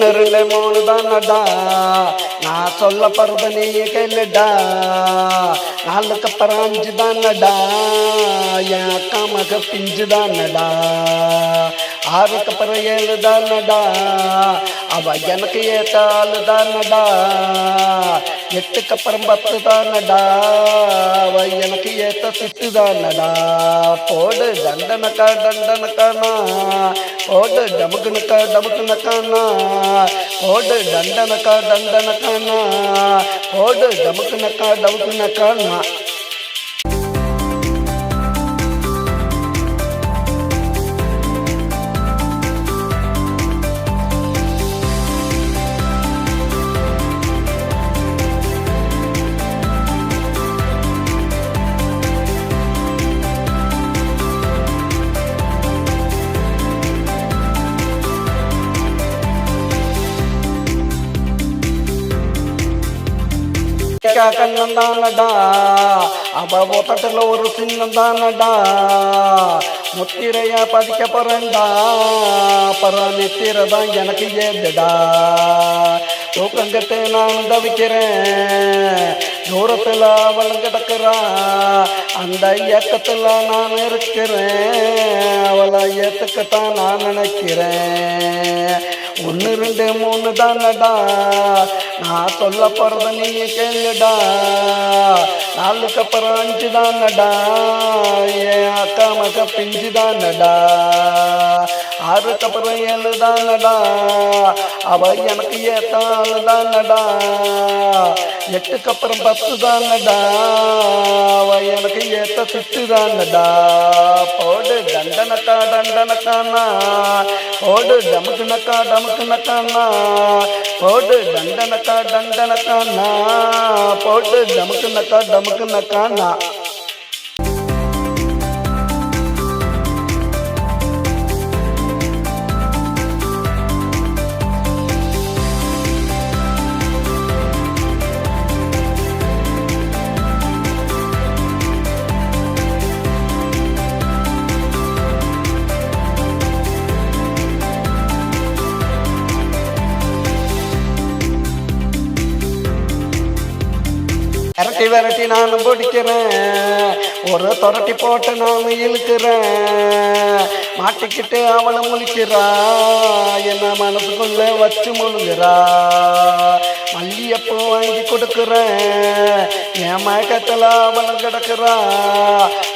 நெருல மூணு தானடா நான் சொல்ல பருத நீ கேளுடா. நாளுக்கு அப்புறம் அஞ்சு தானடா என் அக்கா மக பிஞ்சு தானடா ஆறுக்கு அப்புறம் ஏழு தானடா அவ எனக்கு ஏத்த ஆளு தானடா எட்டுக்கு அப்புறம் பத்து தானடா அவ எனக்கு ஏத்த சிட்டு தானடா போடு தண்டனக்கா தண்டனக்கானா? போடு டமுக்குனுக்கா டமுக்குனக்கானா? போடு தண்டனக்கா தண்டனக்கானா? போடு டமுக்குனக்கா டமுக்குனக்கானா? கண்ணன் தானடா அவ ஒத்தட்டில் ஒரு சின்னம் தானடா முத்திரைய பதிக்க போறேன்டா. அப்புறம் நித்திர தான் எனக்கு ஏதுடா. தூக்கம் நான் தவிக்கிறேன். தூரத்தில் அவள் கிடக்குறா அந்த இயக்கத்தில் நான் இருக்கிறேன். அவளை ஏற்றுக்கத்தான் நான் நினைக்கிறேன். ஒன்று ரெண்டு மூணு தானடா. நான் சொல்ல போகிறத நீ கேளுடா. நாளுக்கு அப்புறம் அஞ்சு தானடா. என் அக்கா மக பிஞ்சு தானடா. ஆறுக்கு அப்புறம் ஏழு தானடா அவ எனக்கு ஏத்தாள் தானடா எட்டுக்கு அப்புறம் பத்து தானடா அவ எனக்கு ஏத்த சிட்டு தானடா போடு தண்டனக்கா தண்டனக்கானா? போடு டமுக்குனக்கா டமுக்குனக்கானா? போடு தண்டனக்கா தண்டனக்கானா? போடு டமுக்குனக்கா டமுக்குனக்கானா? விரட்டி விரட்டி நானும் பிடிக்கிறேன். ஒரு தொரட்டி போட்டு நான் இழுக்கிறேன். மாட்டிக்கிட்டு அவளை முழிக்கிறா. என்ன மனசுக்குள்ள வச்சு முழுகிறா மல்லியப்பூ வாங்கி கொடுக்குறேன் என் மயக்கத்தில் அவளை கிடக்குறா.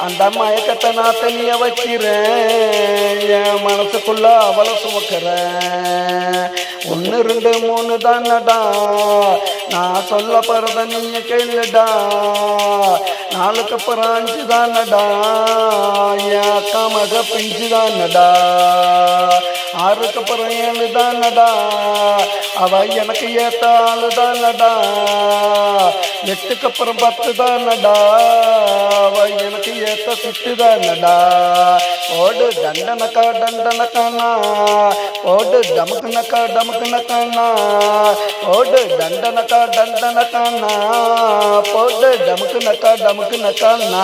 அந்த மயக்கத்தை நான் தனிய வைக்கிறேன் என் மனசுக்குள்ள அவளை சுமக்கிறேன். ஒன்று ரெண்டு மூணு தானடா. நான் சொல்ல போகிறத நீங்க கேளுடா. நாளுக்கு அப்புறம் அஞ்சு தானடா. என் அக்கா மக பிஞ்சு தானடா. ஆறுக்கு அப்புறம் அவ எனக்கு ஏத்த ஆளு தானடா எட்டுக்கு அப்புறம் பத்து தானடா அவ எனக்கு ஏத்த சிட்டு தானடா ஓடு தண்டனக்கா தண்டனக்கானா? ஓடு டமுக்குனக்கா டமுக்குனக்கானா ஓடு தண்டனக்கா தண்டனக்கானா? போடு டமுக்குனக்கா டமுக்குனக்கானா